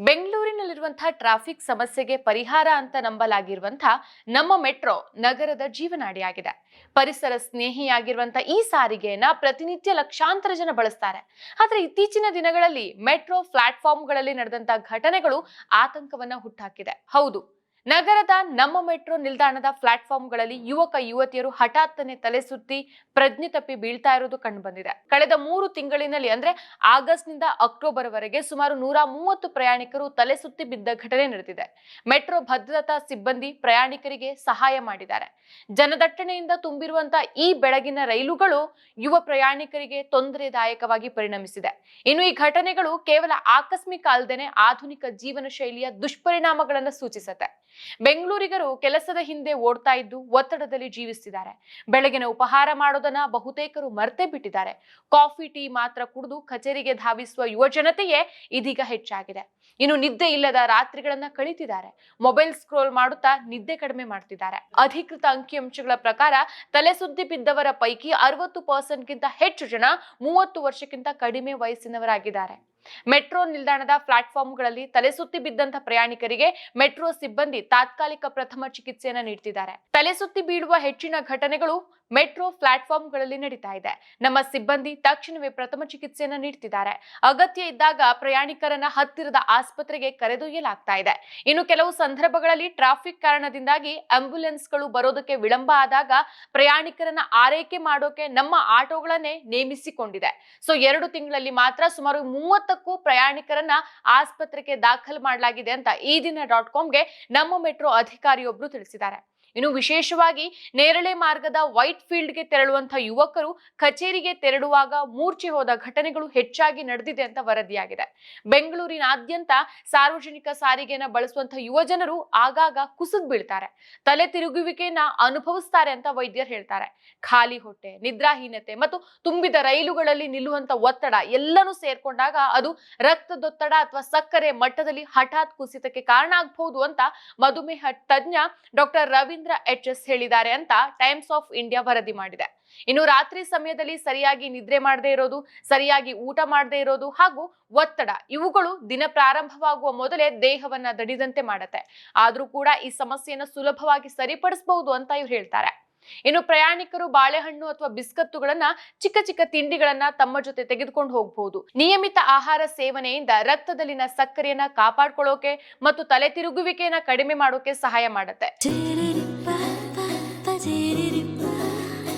ಬೆಂಗಳೂರಿನಲ್ಲಿರುವಂತಹ traffic ಸಮಸ್ಯೆಗೆ ಪರಿಹಾರ ಅಂತ ನಂಬಲಾಗಿರುವಂತಹ ನಮ್ಮ ಮೆಟ್ರೋ ನಗರದ ಜೀವನಾಡಿಯಾಗಿದೆ. ಪರಿಸರ ಸ್ನೇಹಿಯಾಗಿರುವಂತಹ ಈ ಸಾರಿಗೆಯನ್ನ ಪ್ರತಿನಿತ್ಯ ಲಕ್ಷಾಂತರ ಜನ ಬಳಸ್ತಾರೆ. ಆದ್ರೆ ಇತ್ತೀಚಿನ ದಿನಗಳಲ್ಲಿ ಮೆಟ್ರೋ ಪ್ಲಾಟ್ಫಾರ್ಮ್ಗಳಲ್ಲಿ ನಡೆದಂತಹ ಘಟನೆಗಳು ಆತಂಕವನ್ನ ಹುಟ್ಟಾಕಿದೆ ಹೌದು ನಗರದ ನಮ್ಮ ಮೆಟ್ರೋ ನಿಲ್ದಾಣದ ಪ್ಲಾಟ್ಫಾರ್ಮ್ಗಳಲ್ಲಿ ಯುವಕ, ಯುವತಿಯರು ಹಠಾತ್ತನೆ ತಲೆ ಸುತ್ತಿ ಪ್ರಜ್ಞೆ ತಪ್ಪಿ ಬೀಳ್ತಾ ಇರೋದು ಕಂಡುಬಂದಿದೆ. ಕಳೆದ ಮೂರು ತಿಂಗಳಿನಲ್ಲಿ ಅಂದ್ರೆ ಆಗಸ್ಟ್ನಿಂದ ಅಕ್ಟೋಬರ್ ವರೆಗೆ ಸುಮಾರು ನೂರ ಮೂವತ್ತು ಪ್ರಯಾಣಿಕರು ತಲೆ ಸುತ್ತಿ ಬಿದ್ದ ಘಟನೆ ನಡೆದಿದೆ. ಮೆಟ್ರೋ ಭದ್ರತಾ ಸಿಬ್ಬಂದಿ ಪ್ರಯಾಣಿಕರಿಗೆ ಸಹಾಯ ಮಾಡಿದ್ದಾರೆ. ಜನದಟ್ಟಣೆಯಿಂದ ತುಂಬಿರುವಂತಹ ಈ ಬೆಳಗಿನ ರೈಲುಗಳು ಯುವ ಪ್ರಯಾಣಿಕರಿಗೆ ತೊಂದರೆದಾಯಕವಾಗಿ ಪರಿಣಮಿಸಿದೆ. ಇನ್ನು ಈ ಘಟನೆಗಳು ಕೇವಲ ಆಕಸ್ಮಿಕ ಅಲ್ಲದೆ ಆಧುನಿಕ ಜೀವನ ಶೈಲಿಯ ದುಷ್ಪರಿಣಾಮಗಳನ್ನು ಸೂಚಿಸುತ್ತೆ. ಬೆಂಗಳೂರಿಗರು ಕೆಲಸದ ಹಿಂದೆ ಓಡ್ತಾ ಇದ್ದು ಒತ್ತಡದಲ್ಲಿ ಜೀವಿಸ್ತಿದ್ದಾರೆ. ಬೆಳಗಿನ ಉಪಹಾರ ಮಾಡೋದನ್ನ ಬಹುತೇಕರು ಮರ್ತೆ ಬಿಟ್ಟಿದ್ದಾರೆ. ಕಾಫಿ, ಟೀ ಮಾತ್ರ ಕುಡಿದು ಕಚೇರಿಗೆ ಧಾವಿಸುವ ಯುವ ಜನತೆಯೇ ಇದೀಗ ಹೆಚ್ಚಾಗಿದೆ. ಇನ್ನು ನಿದ್ದೆ ಇಲ್ಲದ ರಾತ್ರಿಗಳನ್ನ ಕಳೀತಿದ್ದಾರೆ. ಮೊಬೈಲ್ ಸ್ಕ್ರೋಲ್ ಮಾಡುತ್ತಾ ನಿದ್ದೆ ಕಡಿಮೆ ಮಾಡ್ತಿದ್ದಾರೆ. ಅಧಿಕೃತ ಅಂಕಿಅಂಶಗಳ ಪ್ರಕಾರ ತಲೆ ಸುದ್ದಿ ಬಿದ್ದವರ ಪೈಕಿ ಅರವತ್ತು ಪರ್ಸೆಂಟ್ಗಿಂತ ಹೆಚ್ಚು ಜನ ಮೂವತ್ತು ವರ್ಷಕ್ಕಿಂತ ಕಡಿಮೆ ವಯಸ್ಸಿನವರಾಗಿದ್ದಾರೆ. ಮೆಟ್ರೋ ನಿಲ್ದಾಣದ ಪ್ಲಾಟ್ಫಾರ್ಮ್ಗಳಲ್ಲಿ ತಲೆ ಸುತ್ತಿ ಬಿದ್ದಂತ ಪ್ರಯಾಣಿಕರಿಗೆ ಮೆಟ್ರೋ ಸಿಬ್ಬಂದಿ ತಾತ್ಕಾಲಿಕ ಪ್ರಥಮ ಚಿಕಿತ್ಸೆಯನ್ನು ನೀಡುತ್ತಿದ್ದಾರೆ ತಲೆ ಸುತ್ತಿ ಬೀಳುವ ಹೆಚ್ಚಿನ ಘಟನೆಗಳು ಮೆಟ್ರೋ ಪ್ಲಾಟ್ಫಾರ್ಮ್ಗಳಲ್ಲಿ ನಡೀತಾ ಇದೆ. ನಮ್ಮ ಸಿಬ್ಬಂದಿ ತಕ್ಷಣವೇ ಪ್ರಥಮ ಚಿಕಿತ್ಸೆಯನ್ನು ನೀಡುತ್ತಿದ್ದಾರೆ ಅಗತ್ಯ ಇದ್ದಾಗ ಪ್ರಯಾಣಿಕರನ್ನ ಹತ್ತಿರದ ಆಸ್ಪತ್ರೆಗೆ ಕರೆದೊಯ್ಯಲಾಗ್ತಾ ಇದೆ. ಇನ್ನು ಕೆಲವು ಸಂದರ್ಭಗಳಲ್ಲಿ ಟ್ರಾಫಿಕ್ ಕಾರಣದಿಂದಾಗಿ ಆಂಬ್ಯುಲೆನ್ಸ್ಗಳು ಬರೋದಕ್ಕೆ ವಿಳಂಬ ಆದಾಗ ಪ್ರಯಾಣಿಕರನ್ನ ಆರೈಕೆ ಮಾಡೋಕೆ ನಮ್ಮ ಆಟೋಗಳನ್ನೇ ನೇಮಿಸಿಕೊಂಡಿದೆ. ಸೊ, ಎರಡು ತಿಂಗಳಲ್ಲಿ ಮಾತ್ರ ಸುಮಾರು ಮೂವತ್ತಕ್ಕೂ ಪ್ರಯಾಣಿಕರನ್ನ ಆಸ್ಪತ್ರೆಗೆ ದಾಖಲು ಮಾಡಲಾಗಿದೆ ಅಂತ ಈ ದಿನ ಡಾಟ್ ಕಾಮ್ಗೆ ನಮ್ಮ ಮೆಟ್ರೋ ಅಧಿಕಾರಿಯೊಬ್ರು ತಿಳಿಸಿದ್ದಾರೆ. ಇನ್ನು ವಿಶೇಷವಾಗಿ ನೇರಳೆ ಮಾರ್ಗದ ವೈಟ್ ಫೀಲ್ಡ್ಗೆ ತೆರಳುವಂತಹ ಯುವಕರು ಕಚೇರಿಗೆ ತೆರಳುವಾಗ ಮೂರ್ಛೆ ಹೋದ ಘಟನೆಗಳು ಹೆಚ್ಚಾಗಿ ನಡೆದಿದೆ ಅಂತ ವರದಿಯಾಗಿದೆ. ಬೆಂಗಳೂರಿನಾದ್ಯಂತ ಸಾರ್ವಜನಿಕ ಸಾರಿಗೆಯನ್ನ ಬಳಸುವಂತಹ ಯುವಜನರು ಆಗಾಗ ಕುಸಿದ್ ಬೀಳ್ತಾರೆ. ತಲೆ ತಿರುಗುವಿಕೆಯನ್ನ ಅನುಭವಿಸ್ತಾರೆ ಅಂತ ವೈದ್ಯರು ಹೇಳ್ತಾರೆ. ಖಾಲಿ ಹೊಟ್ಟೆ, ನಿದ್ರಾಹೀನತೆ ಮತ್ತು ತುಂಬಿದ ರೈಲುಗಳಲ್ಲಿ ನಿಲ್ಲುವಂತ ಒತ್ತಡ ಎಲ್ಲನೂ ಸೇರ್ಕೊಂಡಾಗ ಅದು ರಕ್ತದೊತ್ತಡ ಅಥವಾ ಸಕ್ಕರೆ ಮಟ್ಟದಲ್ಲಿ ಹಠಾತ್ ಕುಸಿತಕ್ಕೆ ಕಾರಣ ಆಗಬಹುದು ಅಂತ ಮಧುಮೇಹ ತಜ್ಞ ಡಾಕ್ಟರ್ ರವೀಂದ್ರ ಎಚ್ ಎಸ್ ಹೇಳಿದ್ದಾರೆ ಅಂತ ಟೈಮ್ಸ್ ಆಫ್ ಇಂಡಿಯಾ ವರದಿ ಮಾಡಿದೆ. ಇನ್ನು ರಾತ್ರಿ ಸಮಯದಲ್ಲಿ ಸರಿಯಾಗಿ ನಿದ್ರೆ ಮಾಡದೇ ಇರೋದು, ಸರಿಯಾಗಿ ಊಟ ಮಾಡದೇ ಇರೋದು ಹಾಗೂ ಒತ್ತಡ, ಇವುಗಳು ದಿನ ಪ್ರಾರಂಭವಾಗುವ ಮೊದಲೇ ದೇಹವನ್ನ ದಡಿದಂತೆ ಮಾಡುತ್ತೆ. ಆದ್ರೂ ಕೂಡ ಈ ಸಮಸ್ಯೆಯನ್ನ ಸುಲಭವಾಗಿ ಸರಿಪಡಿಸಬಹುದು ಅಂತ ಇವ್ರು ಹೇಳ್ತಾರೆ. ಇನ್ನು ಪ್ರಯಾಣಿಕರು ಬಾಳೆಹಣ್ಣು ಅಥವಾ ಬಿಸ್ಕತ್ತುಗಳನ್ನ ಚಿಕ್ಕ ಚಿಕ್ಕ ತಿಂಡಿಗಳನ್ನ ತಮ್ಮ ಜೊತೆ ತೆಗೆದುಕೊಂಡು ಹೋಗಬಹುದು. ನಿಯಮಿತ ಆಹಾರ ಸೇವನೆಯಿಂದ ರಕ್ತದಲ್ಲಿನ ಸಕ್ಕರೆಯನ್ನ ಕಾಪಾಡ್ಕೊಳ್ಳೋಕೆ ಮತ್ತು ತಲೆ ತಿರುಗುವಿಕೆಯನ್ನ ಕಡಿಮೆ ಮಾಡೋಕೆ ಸಹಾಯ ಮಾಡುತ್ತೆ.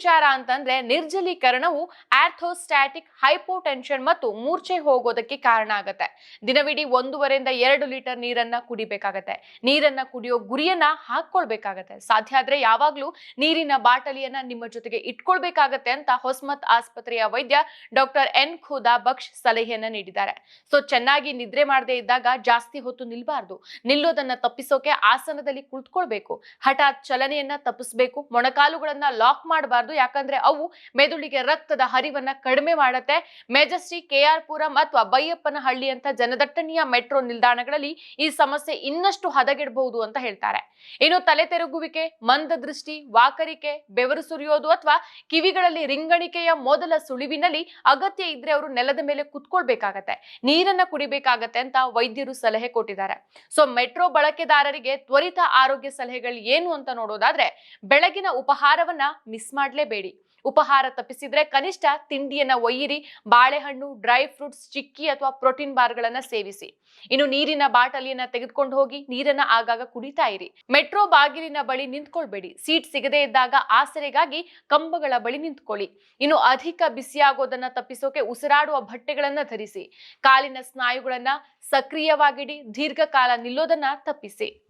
ವಿಚಾರ ಅಂತಂದ್ರೆ ನಿರ್ಜಲೀಕರಣವು ಆರ್ಥೋಸ್ಟ್ಯಾಟಿಕ್ ಹೈಪೋಟೆನ್ಷನ್ ಮತ್ತು ಮೂರ್ಛೆ ಹೋಗೋದಕ್ಕೆ ಕಾರಣ ಆಗತ್ತೆ. ದಿನವಿಡೀ ಒಂದೂವರೆಯಿಂದ ಎರಡು ಲೀಟರ್ ನೀರನ್ನ ಕುಡಿಬೇಕಾಗತ್ತೆ. ನೀರನ್ನ ಕುಡಿಯೋ ಗುರಿಯನ್ನ ಹಾಕೊಳ್ಬೇಕಾಗತ್ತೆ ಸಾಧ್ಯ ಆದ್ರೆ ಯಾವಾಗ್ಲೂ ನೀರಿನ ಬಾಟಲಿಯನ್ನ ನಿಮ್ಮ ಜೊತೆಗೆ ಇಟ್ಕೊಳ್ಬೇಕಾಗತ್ತೆ ಅಂತ ಹೊಸ್ಮತ್ ಆಸ್ಪತ್ರೆಯ ವೈದ್ಯ ಡಾಕ್ಟರ್ ಎನ್ ಖುದಾ ಬಕ್ಷ್ ಸಲಹೆಯನ್ನ ನೀಡಿದ್ದಾರೆ. ಸೊ, ಚೆನ್ನಾಗಿ ನಿದ್ರೆ ಮಾಡದೇ ಇದ್ದಾಗ ಜಾಸ್ತಿ ಹೊತ್ತು ನಿಲ್ಬಾರ್ದು. ನಿಲ್ಲೋದನ್ನ ತಪ್ಪಿಸೋಕೆ ಆಸನದಲ್ಲಿ ಕುಳಿತುಕೊಳ್ಬೇಕು. ಹಠಾತ್ ಚಲನೆಯನ್ನ ತಪ್ಪಿಸ್ಬೇಕು. ಮೊಣಕಾಲುಗಳನ್ನ ಲಾಕ್ ಮಾಡಬಾರ್ದು. ಯಾಕಂದ್ರೆ ಅವು ಮೆದುಳಿಗೆ ರಕ್ತದ ಹರಿವನ್ನ ಕಡಿಮೆ ಮಾಡುತ್ತೆ. ಮೆಜೆಸ್ಟಿ ಕೆಆರ್ ಪುರಂ ಅಥವಾ ಬೈಯಪ್ಪನಹಳ್ಳಿ ಅಂತ ಜನದಟ್ಟಣೆಯ ಮೆಟ್ರೋ ನಿಲ್ದಾಣಗಳಲ್ಲಿ ಈ ಸಮಸ್ಯೆ ಇನ್ನಷ್ಟು ಹದಗೆಡಬಹುದು ಅಂತ ಹೇಳ್ತಾರೆ. ಇನ್ನು ತಲೆ ತೆರಗುವಿಕೆ ಮಂದ ದೃಷ್ಟಿ, ವಾಕರಿಕೆ, ಬೆವರು ಸುರಿಯೋದು ಅಥವಾ ಕಿವಿಗಳಲ್ಲಿ ರಿಂಗಣಿಕೆಯ ಮೊದಲ ಸುಳಿವಿನಲ್ಲಿ ಅಗತ್ಯ ಇದ್ರೆ ಅವರು ನೆಲದ ಮೇಲೆ ಕುತ್ಕೊಳ್ಬೇಕಾಗತ್ತೆ. ನೀರನ್ನ ಕುಡಿಬೇಕಾಗತ್ತೆ ಅಂತ ವೈದ್ಯರು ಸಲಹೆ ಕೊಟ್ಟಿದ್ದಾರೆ. ಸೊ ಮೆಟ್ರೋ ಬಳಕೆದಾರರಿಗೆ ತ್ವರಿತ ಆರೋಗ್ಯ ಸಲಹೆಗಳು ಏನು ಅಂತ ನೋಡೋದಾದ್ರೆ, ಬೆಳಗಿನ ಉಪಹಾರವನ್ನ ಮಿಸ್ ಮಾಡ್ಲೇಬೇಡಿ ಉಪಹಾರ ತಪ್ಪಿಸಿದ್ರೆ ಕನಿಷ್ಠ ತಿಂಡಿಯನ್ನ ಒಯ್ಯಿರಿ, ಬಾಳೆಹಣ್ಣು, ಡ್ರೈ ಫ್ರೂಟ್ಸ್, ಚಿಕ್ಕಿ ಅಥವಾ ಪ್ರೋಟೀನ್ ಬಾರ್ಗಳನ್ನ ಸೇವಿಸಿ. ಇನ್ನು ನೀರಿನ ಬಾಟಲಿಯನ್ನ ತೆಗೆದುಕೊಂಡು ಹೋಗಿ ನೀರನ್ನ ಆಗಾಗ ಕುಡಿತಾ ಇರಿ. ಮೆಟ್ರೋ ಬಾಗಿಲಿನ ಬಳಿ ನಿಂತ್ಕೊಳ್ಬೇಡಿ. ಸೀಟ್ ಸಿಗದೇ ಇದ್ದಾಗ ಆಸರೆಗಾಗಿ ಕಂಬಗಳ ಬಳಿ ನಿಂತ್ಕೊಳ್ಳಿ. ಇನ್ನು ಅಧಿಕ ಬಿಸಿಯಾಗೋದನ್ನ ತಪ್ಪಿಸೋಕೆ ಉಸಿರಾಡುವ ಬಟ್ಟೆಗಳನ್ನ ಧರಿಸಿ. ಕಾಲಿನ ಸ್ನಾಯುಗಳನ್ನ ಸಕ್ರಿಯವಾಗಿಡಿ, ದೀರ್ಘಕಾಲ ನಿಲ್ಲೋದನ್ನ ತಪ್ಪಿಸಿ.